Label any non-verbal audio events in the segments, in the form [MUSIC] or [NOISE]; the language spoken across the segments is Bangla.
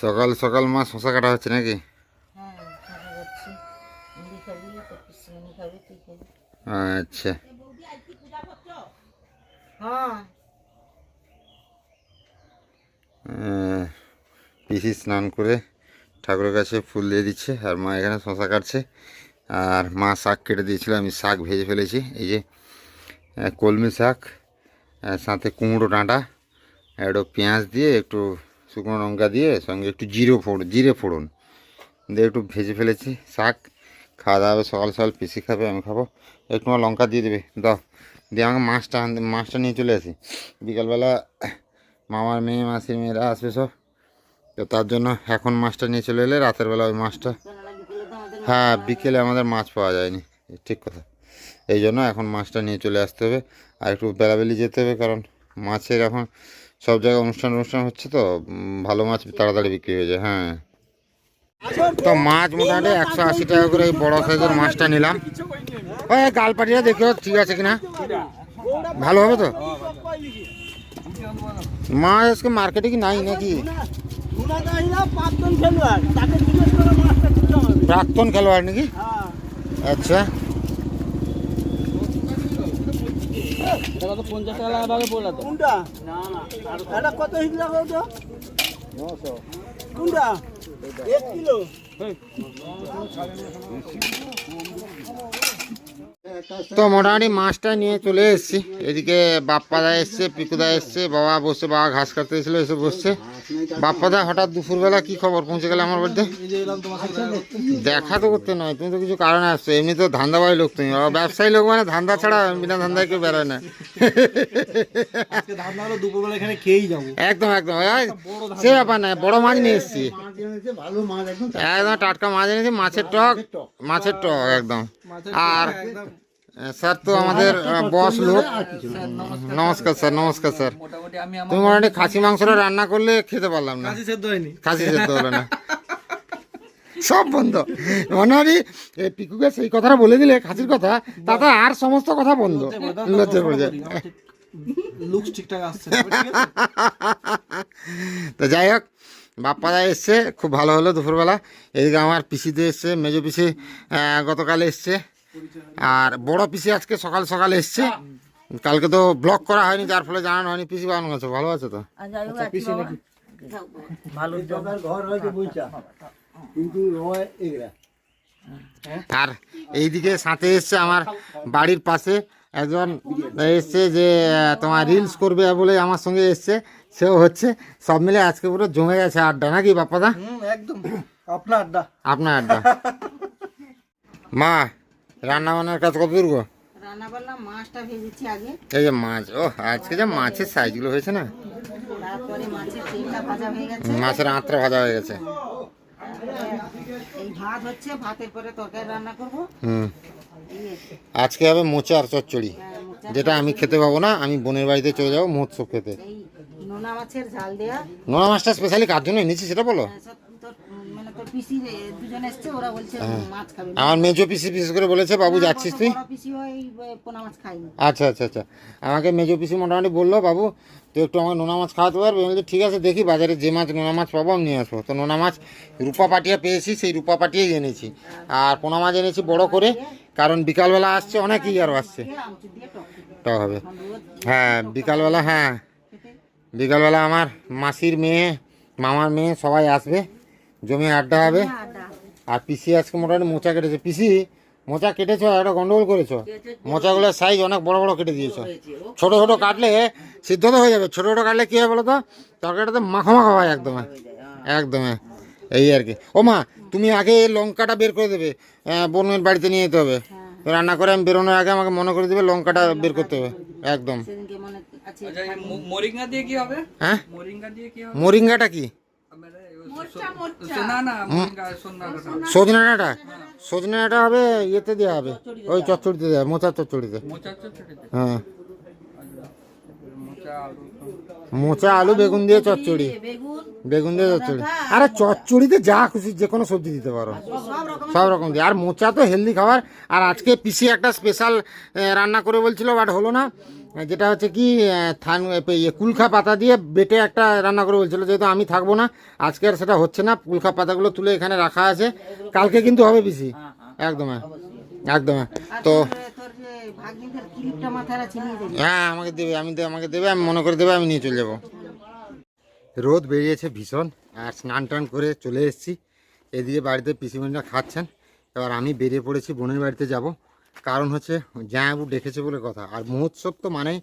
সকাল সকাল মা শশা কাটা হচ্ছে নাকি? আচ্ছা। পিসি স্নান করে ঠাকুরের কাছে ফুল দিয়ে দিচ্ছে, আর মা এখানে শশা কাটছে, আর মা শাক কেটে দিয়েছিল, আমি শাক ভেজে ফেলেছি, এই যে কলমি শাক সাথে কুমড়ো ডাঁটা একটু পেঁয়াজ দিয়ে একটু শুকনো লঙ্কা দিয়ে সঙ্গে একটু জিরে ফোড়ন জিরে ফোড়ন। দিয়ে একটু ভেজে ফেলেছি। শাক, খাওয়া দাওয়া হবে, সকাল সকাল পিসি খাবে, আমি খাব। একটু লঙ্কা দিয়ে দেবে। দাও। দিয়ে আমাকে মাছটা মাছটা নিয়ে চলে আসি। বিকালবেলা মামার মেয়ে, মাসির মেয়েরা আসবে সব। তো তার জন্য এখন মাছটা নিয়ে চলে এলে রাতের বেলা ওই মাছটা হ্যাঁ বিকেলে আমাদের মাছ পাওয়া যায়নি। ঠিক কথা। এই জন্য এখন মাছটা নিয়ে চলে আসতে হবে। আর একটু বেলাবেলি যেতে হবে কারণ মাছের এখন সব জায়গায় অনুষ্ঠান অনুষ্ঠান হচ্ছে তো ভালো মাছ তাড়াতাড়ি বিক্রি হয়ে যায় হ্যাঁ। তো মাছ মোটামুটি একশো আশি টাকা করে এই বড় সাইজের মাছটা নিলাম। ওই গালপাটিটা দেখো, ঠিক আছে কিনা? ভালো হবে তো? মাছ আজকে মার্কেটে কি নাই নাকি? প্রাক্তন খেলোয়াড় নাকি? আচ্ছা। পঞ্চাশ টাকা ভাগে পড়লা তো কোনটা? এটা কত হিজলা কত কোনটা? 1 কিলো? তো মোটামুটি মাছটা নিয়ে চলে এসেছি। এদিকে বাপ্পাদা এসছে পিকুদা এসছে বাবা বসে বাবা ঘাস কাটতে এসেছিল এসে বসছে। বাপ্পাদা হঠাৎ দুপুরবেলা কি খবর? পৌঁছে গেলে আমার বাড়িতে? দেখা তো করতে নয় তুমি তো কিছু কারণে আসছো। এমনি তো ধান্দাবাড়ি লোক তুমি। ব্যবসায়ী লোক মানে ধান্দা ছাড়া বিনা ধান্দায় কেউ বেরোয় না। একদম একদম। সে ব্যাপার না বড় মাছ নিয়ে এসেছি। একদম টাটকা মাছ এনেছি মাছের টক মাছের টক একদম। আর স্যার তো আমাদের বস লোক। নমস্কার স্যার। নমস্কার স্যার মোটামুটি আমি তুমি মোটামুটি খাসি মাংসটা রান্না করলে খেতে পারলাম না। খাসি সেদ্ধ হলো না। সব বন্ধ। এ পিকুকে সেই কথাটা বলে দিলে খাসির কথা তাতে আর সমস্ত কথা বন্ধ। লজ্জা পড়ে যায় লুকস ঠিকঠাক আসছে তো যাই হোক বাপ্পাদা এসছে খুব ভালো হলো দুপুরবেলা। এদিকে আমার পিসিতে এসছে মেজো পিসি গতকাল এসছে। আর বড় পিসি আজকে সকাল সকাল এসছে। কালকে তো ব্লক করা হয়নি যার ফলে জানানো হয়নি পিসি বানানো আছে। ভালো আছে তো? আর আর এইদিকে সাথে এসছে আমার বাড়ির পাশে একজন এসছে যে তোমার রিলস করবে বলে আমার সঙ্গে এসছে। সেও হচ্ছে সব মিলে আজকে পুরো জমে গেছে আড্ডা। নাকি বাপ্পাদা? হুম একদম। আপনার আড্ডা। আপনার আড্ডা। মা রান্না বান্নার কাজ কত দূর গো? রান্না করলাম মাছটা ভেজেছি আগে। এই যে মাছ ও আজকে যে মাছের সাইজগুলো হয়েছে না? তারপরে মাছের তেলটা ভাজা হয়ে গেছে। মাছের আঁতরা ভাজা হয়ে গেছে। এই ভাত হচ্ছে ভাতের পরে তরকারি রান্না করব। হুম। আজকে হবে মোচা আর চচ্চড়ি। হ্যাঁ, যেটা আমি খেতে পাবো না আমি বোনের বাড়িতে চলে যাব মহোৎসব খেতে। নোনা মাছের ঝাল দেয়া। নোনা মাছটা স্পেশালি কার জন্য এনেছি সেটা বলো। আমার মেজো পিসি বিশেষ করে বলেছে বাবু যাচ্ছিস তুই? পিসি হয় আচ্ছা আচ্ছা আচ্ছা। আমাকে মেজো পিসি মোটামুটি বলল বাবু তুই একটু আমাকে নোনা মাছ খাওয়াতে পারবি? বলছি ঠিক আছে দেখি বাজারে যে মাছ নোনা মাছ পাবো আমি নিয়ে আসব। তো নোনা মাছ রূপা পাটিয়া পেয়েছি সেই রূপা পাটিয়াই এনেছি। আর পোনা মাছ এনেছি বড় করে কারণ বিকালবেলা আসছে অনেকেই আরও আসছে। টক তা হবে। হ্যাঁ বিকালবেলা হ্যাঁ। বিকালবেলা আমার মাসির মেয়ে মামার মেয়ে সবাই আসবে। জমি আড্ডা হবে। আর পিসি আজকে মোটামুটি মোচা কেটেছে। পিসি মোচা কেটেছো? একটা গন্ডগোল করেছ? মোচাগুলোর সাইজ অনেক বড় বড় কেটে দিয়েছ। ছোট ছোট কাটলে সিদ্ধ তো হয়ে যাবে। ছোট ছোট কাটলে কী হয় বলো তো? তরকারিটা তো মাখা মাখা হয় একদম একদম। এই আর কি। ও মা তুমি আগে লঙ্কাটা বের করে দেবে। বোনের বাড়িতে নিয়ে যেতে হবে। রান্না করে আমি বেরোনোর আগে আমাকে মনে করে দেবে লঙ্কাটা বের করতে হবে। একদম। আচ্ছা মোরিঙ্গা দিয়ে কি হবে? হ্যাঁ? মোরিঙ্গা দিয়ে কি? হবে মোরিঙ্গাটা কি? না না সজনে ডাঁটা? সজনে ডাঁটা হবে ইয়েতে দেওয়া হবে। ওই চচ্চড়িতে দেওয়া মোচার চচ্চড়িতে। মোচা চচ্চড়িতে? হ্যাঁ। মোচা আলু বেগুন দিয়ে চচ্চড়ি। বেগুন বেগুন দিয়ে চচ্চড়ি। আরে চচ্চড়িতে যা খুশি যে কোনো সবজি দিতে পারো। সব রকম সব রকম দিয়ে। আর মোচা তো হেলদি খাবার। আর আজকে পিসি একটা স্পেশাল রান্না করে বলছিল বাট হলো না। যেটা হচ্ছে কি থান ইয়ে, কুলখা পাতা দিয়ে বেটে একটা রান্না করে বলছিল যেহেতু আমি থাকব না আজকে আর সেটা হচ্ছে না কুলখা পাতাগুলো তুলে এখানে রাখা আছে। কালকে কিন্তু হবে বেশি। একদম হ্যাঁ। একদম হ্যাঁ। তো হ্যাঁ আমাকে দেবে আমি আমাকে দেবে আমি মনে করে দেবে আমি নিয়ে চলে যাব। রোদ বেরিয়েছে ভীষণ আর স্নান টান করে চলে এসেছি। এদিকে বাড়িতে পিসিমণিরা খাচ্ছেন। এবার আমি বেরিয়ে পড়েছি বোনের বাড়িতে যাব। কারণ হচ্ছে জায়াবু ডেকেছে বলে কথা। আর মহোৎসব তো মানেই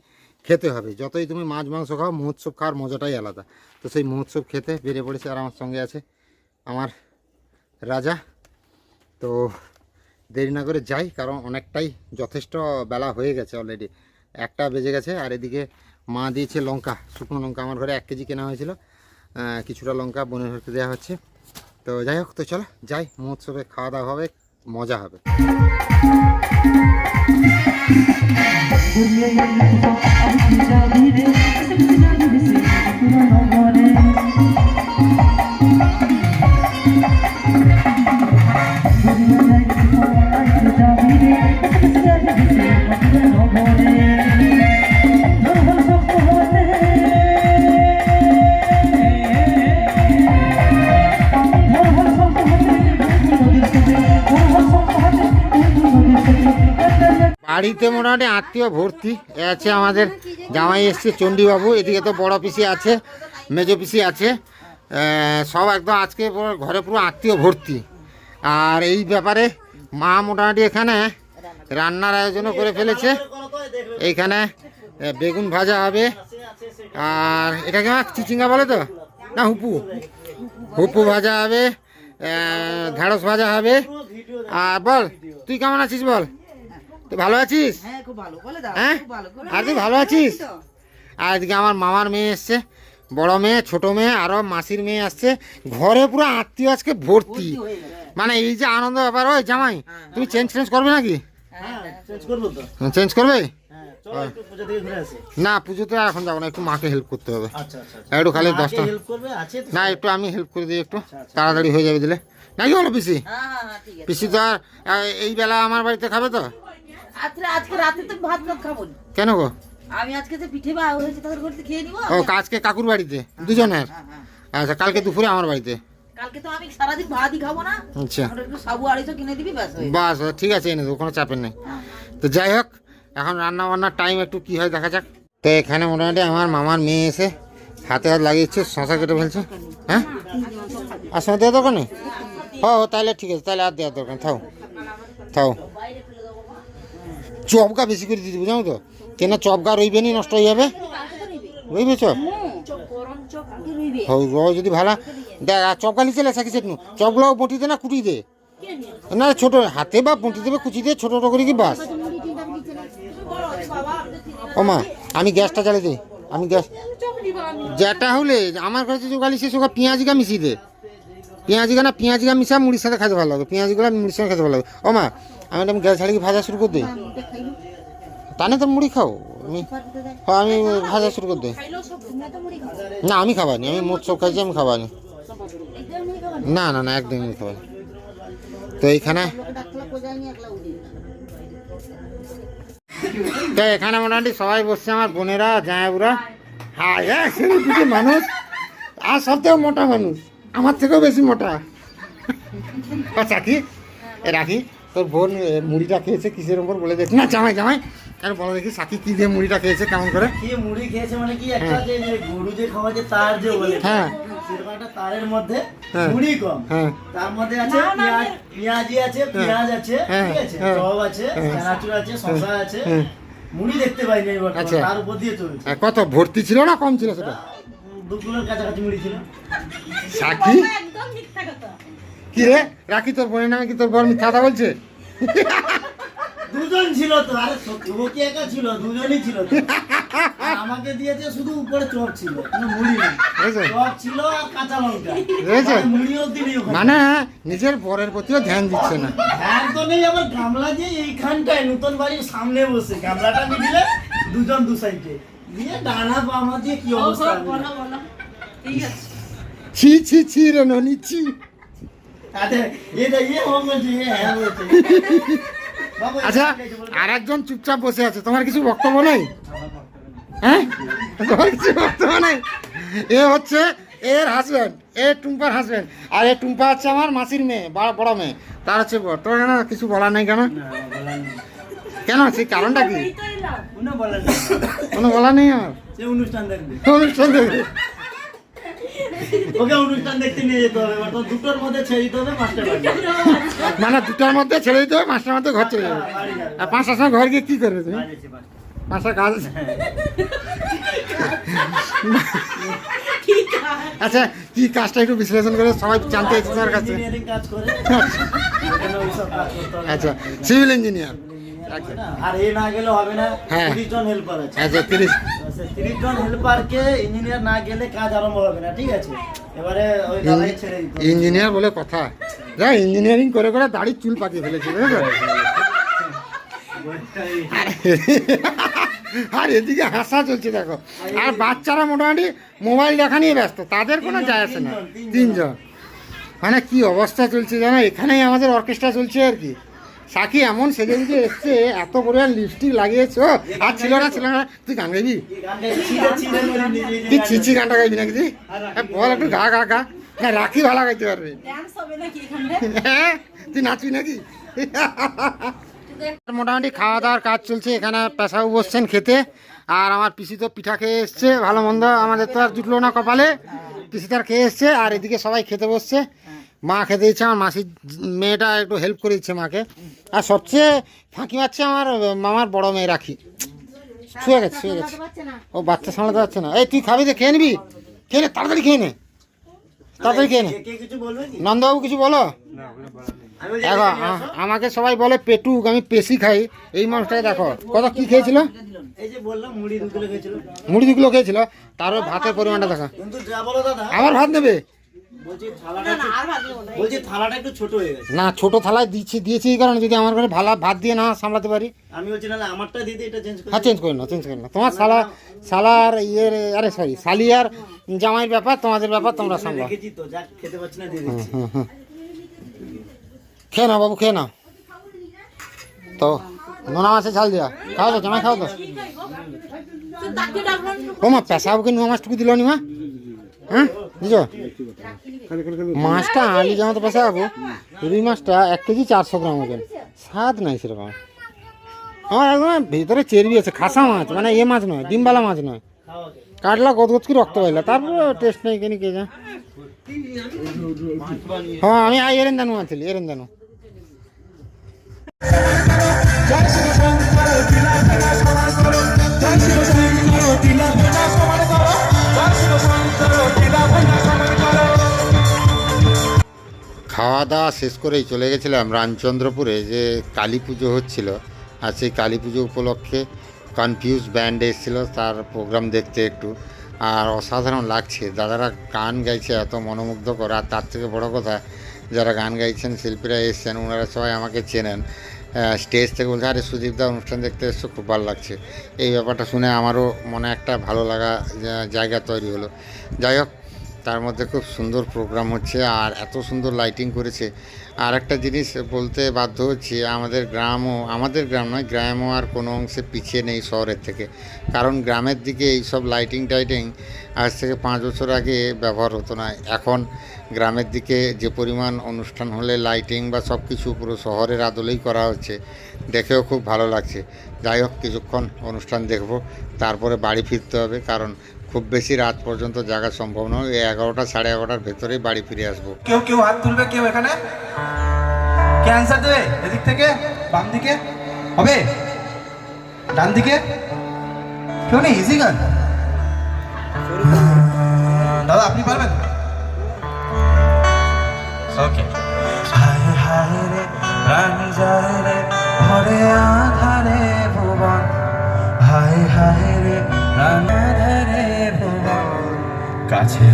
খেতে হবে। যতই তুমি মাছ, মাংস খাও, মহোৎসব খাওয়ার মজাটাই আলাদা। তো সেই মহোৎসব খেতে বেরিয়ে পড়েছে আর আমার সঙ্গে আছে আমার রাজা। তো দেরি না করে যাই, কারণ অনেকটাই যথেষ্ট বেলা হয়ে গেছে অলরেডি একটা বেজে গেছে আর এদিকে মা দিয়েছে লঙ্কা, শুকনো লঙ্কা। আমার ঘরে এক কেজি কেনা হয়েছিল। কিছুটা লঙ্কা বোনের ঘরতে দেওয়া হচ্ছে। তো যাই হোক, তো চলো যাই। মহোৎসবে খাওয়া দাওয়া হবে। মজা হবে। বাড়িতে মোটামুটি আত্মীয় ভর্তি। এ আছে আমাদের জামাই এসছে, চণ্ডীবাবু। এদিকে তো বড় পিসি আছে, মেজো পিসি আছে। সব একদম আজকে ঘরে পুরো আত্মীয় ভর্তি। আর এই ব্যাপারে মা মোটামুটি এখানে রান্নার আয়োজনও করে ফেলেছে। এইখানে বেগুন ভাজা হবে। আর এটাকে চিচিঙ্গা বলে তো? না, হুপু। হুপু ভাজা হবে ঢেঁড়স ভাজা হবে। আর বল, তুই কেমন আছিস বল? তুই ভালো আছিস? হ্যাঁ খুব ভালো। বলে দাও হ্যাঁ? খুব ভালো। করে আর তুই ভালো আছিস? আর এদিকে আমার মামার মেয়ে এসছে বড় মেয়ে ছোট মেয়ে আরও মাসির মেয়ে আসছে। ঘরে পুরো আত্মীয় আজকে ভর্তি। মানে এই যে আনন্দ ব্যাপার ওই জামাই তুমি চেঞ্জ চেঞ্জ করবে নাকি? চেঞ্জ করব চেঞ্জ করবে? হ্যাঁ চলো একটু পূজা থেকে ঘুরে আসি। না পুজোতে আর এখন যাব না একটু মাকে হেল্প করতে হবে। আচ্ছা আচ্ছা আচ্ছা। একটু খালি দশটা হেল্প করবে আছে তো না একটু আমি হেল্প করে দিই একটু তাড়াতাড়ি হয়ে যাবে দিলে। নাকি বলো পিসি? হ্যাঁ হ্যাঁ হ্যাঁ ঠিক আছে। পিসি তো আর এই বেলা আমার বাড়িতে খাবে তো? আজকে আজকে রাতে তো ভাত ভাত খাব কেন গো? আমি আজকে যে পিঠে বা হয়েছে তাদের ঘরে খেয়ে নিবো? ও আজকে কাকুর বাড়িতে দুজনের? হ্যাঁ, হ্যাঁ। আচ্ছা কালকে দুপুরে আমার বাড়িতে। কালকে তো আমি সারাদিন ভাতই খাব না। আচ্ছা। সাবু আড়াইশো কিনে দিবি ব্যাস বাস ঠিক আছে এনে দেবো কোনো চাপের নেই। তো যাই হোক এখন রান্না বান্নার টাইম একটু কি হয় দেখা যাক। তো এখানে মোটামুটি আমার মামার মেয়ে এসে হাতে হাত লাগিয়েছে শশা কেটে ফেলছে। হ্যাঁ? আর শশা দেওয়ার দরকার নেই? ও তাহলে ঠিক আছে তাহলে আর দেওয়ার দরকার থাও। থাও। চপকা বেশি করে দিতে বুঝাও তো? কেন চপকা রইবে নি নষ্ট হয়ে যাবে? রইবে চপ? গরম চপ কি রইবে হও র যদি ভালো, দেখ, আর চপকা নিচে লেসা কিছু নু চপগুলো বটি দে না কুটি দে। না, ছোট, হাতে বা বটি দেবে, কুচি দিয়ে, ছোট ছোট করে কি বাস? ও মা, আমি গ্যাসটা জ্বালিয়ে দিই আমি গ্যাস যেটা হলে, আমার কাছে যে গালি শেষ ওকে পেঁয়াজ গা মিশিয়ে দে। পেঁয়াজ গা না পেঁয়াজ গা মিশা মুড়ির সাথে খেতে ভালো লাগে। পেঁয়াজগুলো মুড়ির সাথে খেতে ভালো লাগে। ও মা আমি একটা গ্যাস ছাড়িয়ে ভাজা শুরু করে দিই তানে তো মুড়ি খাও। আমি হ্যাঁ আমি ভাজা শুরু করে দিই না আমি খাবানি আমি মোট সব খাইছি আমি খাবানি। না না না একদমই খাবানি। তো এইখানে তো এখানে মোটামুটি সবাই বসছে আমার বোনেরা জামাইবুরা হ্যাঁ হ্যাঁ মানুষ আর সব থেকে মোটা মানুষ। আমার থেকেও বেশি মোটা। আচ্ছা কি? রাখি তোর বোন মুড়িটা খেয়েছে কিসের উপর বলে দেখ না জামাই জামাই। আর বলো দেখি সাকি কি দিয়ে মুড়িটা খেয়েছে কেমন করে? কি মুড়ি খেয়েছে মানে কি একটা যে যে গরু যে খাওয়া যে তার যে বলে। হ্যাঁ। সেরকম একটা তারের মধ্যে হ্যাঁ। মুড়ি কম। হ্যাঁ। তার মধ্যে আছে পেঁয়াজ পেঁয়াজি আছে পেঁয়াজ আছে হ্যাঁ, ঠিক আছে হ্যাঁ। চপ আছে চানাচুর আছে শসা আছে। হ্যাঁ। মুড়ি দেখতে পাইনি আচ্ছা। তার উপর দিয়ে চলছে। কত ভর্তি ছিল না কম ছিল সেটা? সাকি কি রে? রাখি তোর বোনের নামে কি তোর বর মিথ্যা কথা বলছে? দুজন ছিল তো আরে সত্যি একা ছিল? দুজনই ছিল তো। আমাকে দিয়েছে শুধু উপরে চপ ছিল কোনো মুড়ি বুঝেছ? চপ ছিল আর কাঁচা লঙ্কা। মুড়িও দিলি মানে নিজের বরের প্রতিও ধ্যান দিচ্ছে না। হ্যাঁ তো নেই আবার গামলা দিয়ে এইখানটায় নতুন বাড়ির সামনে বসে। গামলাটা নিয়ে দিলে দুজন দু সাইডে দিয়ে ডানা বামা দিয়ে কি অবস্থা আমি। ছি ছি ছি রে ননি ছি। ইয়ে এ হ্যাঁ আচ্ছা বলে- আর একজন চুপচাপ বসে আছে তোমার কিছু বক্তব্য নেই? হ্যাঁ? তোমার কিছু বর্তমানে এ হচ্ছে এর হাজব্যান্ড এ টুম্পার হাজব্যান্ড আর এ টুম্পা হচ্ছে আমার মাসির মেয়ে বড় বড় মেয়ে। তার হচ্ছে তোমার কেন কিছু বলার নেই কেন? নেই। কেন? সেই কারণটা কি? কোনো বলার নেই। আমার? অনুষ্ঠান দেখবে। অনুষ্ঠান দেখবে। ওকে অনুষ্ঠান দেখতে নিয়ে যেতে হবে। এবার দুটোর মধ্যে ছেড়ে দিতে হবে পাঁচটা মানে দুটার মধ্যে ছেড়ে দিতে হবে পাঁচটার মধ্যে ঘর চলে যাবে। আর পাঁচটার সময় ঘর গিয়ে কি করবে তুমি? পাঁচটা। কাজ আছে? আচ্ছা কি কাজটা একটু বিশ্লেষণ করে সবাই জানতে চাইছে তোমার কাছে। [LAUGHS] আচ্ছা সিভিল ইঞ্জিনিয়ার আর এ না গেলে হবে না হ্যাঁ। তিরিশ জন হেল্পার আছে। আচ্ছা তিরিশ তিরিশ জন হেল্পারকে ইঞ্জিনিয়ার না গেলে কাজ আরম্ভ হবে না ঠিক আছে? এবারে ওই দাদাই ছেড়ে দিতে ইঞ্জিনিয়ার বলে কথা। যা ইঞ্জিনিয়ারিং করে করে দাড়ির চুল পাকিয়ে ফেলেছে আর এদিকে হাসা চলছে দেখো। আর বাচ্চারা মোটামুটি মোবাইল দেখা নিয়ে ব্যস্ত তাদের কোনো যায় আসে না। তিনজন মানে কি অবস্থা চলছে জানো? এখানেই আমাদের অর্কেস্ট্রা চলছে আর কি। সাকি এমন সেদিনকে এসছে এত পরিমাণ লিপস্টিক লাগিয়েছো। আর ছিল না ছিল না। তুই গান গাইবি? তুই ছিচি গানটা গাইবি নাকি তুই? বল একটু গা গা গা। হ্যাঁ রাখি ভালো গাইতে পারবে। হ্যাঁ তুই নাচবি নাকি? মোটামুটি খাওয়া দাওয়ার কাজ চলছে এখানে পেশাও বসছেন খেতে। আর আমার পিসি তো পিঠা খেয়ে এসছে ভালো মন্দ আমাদের তো আর জুটলো না কপালে। পিসি তার খেয়ে এসছে আর এদিকে সবাই খেতে বসছে। মা খেতে দিচ্ছে আমার মাসির মেয়েটা একটু হেল্প করে দিচ্ছে মাকে। আর সবচেয়ে ফাঁকি মারছে আমার মামার বড় মেয়ে রাখি। শুয়ে গেছে শুয়ে গেছে। ও বাচ্চা সামলাতে পারছে না। এই তুই খাবি তো খেয়ে নিবি? খেয়ে নে তাড়াতাড়ি খেয়ে নে। তাড়াতাড়ি খেয়ে নে। কে- কে কিছু বলবে কি? নন্দবাবু কিছু বলো? যে দেখো। আমাকে সবাই বলে পেটুক আমি পেশি খাই। এই মানুষটাকে দেখো কত কি খেয়েছিল? এই যে বললাম মুড়ি দুগুলো খেয়েছিল। খেয়েছিল। তারও ভাতের পরিমাণটা দেখো। কিন্তু যা বলো দাদা। আবার ভাত নেবে? বলছি থালাটা একটু- বলছি থালাটা একটু ছোট হয়ে গেছে। না ছোট থালায় দিচ্ছি দিয়েছি এই কারণে যদি আমার ঘরে ভালো ভাত দিয়ে না সামলাতে পারি। আমি বলছি নাহলে আমারটা দিতে এটা চেঞ্জ হ্যাঁ চেঞ্জ করে নাও চেঞ্জ করে নাও। তোমার সালা সালার ইয়ের আরে সরি সালিয়ার জামাইয়ের ব্যাপার তোমাদের ব্যাপার তোমরা না হুম খেয়ে নাও বাবু খেয়ে নাও। তো নোনা মাছের ঝাল দিয়া। খাও তো জামাই খাও তো ও মা পেশাবকে নোনা মাছটুকু দিল নি মা। হ্যাঁ বুঝো মাছটা আলি জামা তো পেশাবো রুই মাছটা এক কেজি চারশো গ্রাম ওজন স্বাদ নাই সেরকম আমার একদম ভিতরে চেরবি আছে খাসা মাছ মানে এ মাছ নয় ডিমবালা মাছ নয় কাটলা গদগদ কি রক্ত পাইলা তারপরে টেস্ট নেই কেন কে যা হ্যাঁ আমি আই এরেন দানু আনছিলি এরেন দানু খাওয়া দাওয়া শেষ করেই চলে গেছিলাম রামচন্দ্রপুরে, যে কালী পুজো হচ্ছিল। আর সেই কালী পুজো উপলক্ষে কনফিউজ ব্যান্ড এসেছিল, তার প্রোগ্রাম দেখতে একটু। আর অসাধারণ লাগছে। দাদারা গান গাইছে এত মনোমুগ্ধকর। আর তার থেকে বড় কথা, যারা গান গাইছেন, শিল্পীরা এসছেন, ওনারা সবাই আমাকে চেনেন। স্টেজ থেকে বলছে, আরে সুদীপদা অনুষ্ঠান দেখতে এসছো, খুব ভালো লাগছে। এই ব্যাপারটা শুনে আমারও মনে একটা ভালো লাগা জায়গা তৈরি হলো। যাই হোক তার মধ্যে খুব সুন্দর প্রোগ্রাম হচ্ছে আর এত সুন্দর লাইটিং করেছে। আর একটা জিনিস বলতে বাধ্য হচ্ছে, আমাদের গ্রামও, আমাদের গ্রাম নয়, গ্রামও আর কোনো অংশে পিছিয়ে নেই শহরের থেকে। কারণ গ্রামের দিকে এইসব লাইটিং টাইটিং আজ থেকে পাঁচ বছর আগে ব্যবহার হতো না। এখন গ্রামের দিকে যে পরিমাণ অনুষ্ঠান হলে লাইটিং বা সব কিছু পুরো শহরের আদলেই করা হচ্ছে, দেখেও খুব ভালো লাগছে। যাই হোক, কিছুক্ষণ অনুষ্ঠান দেখব, তারপরে বাড়ি ফিরতে হবে, কারণ খুব বেশি রাত পর্যন্ত জায়গা সম্ভব নয়। এই এগারোটা সাড়ে এগারোটার ভেতরেই বাড়ি ফিরে আসব। কেউ কেউ হাত তুলবে কেউ এখানে? ক্যান্সার দেবে এদিক থেকে? বাম দিকে? হবে? ডান দিকে? কেউ নেই? ইজি গান দাদা আপনি পারবেন? ওকে হায় হায় রে প্রাণ যায় রে ভরে আধারে ভুবন। হায় হায় রে প্রাণ ভুবন কাছে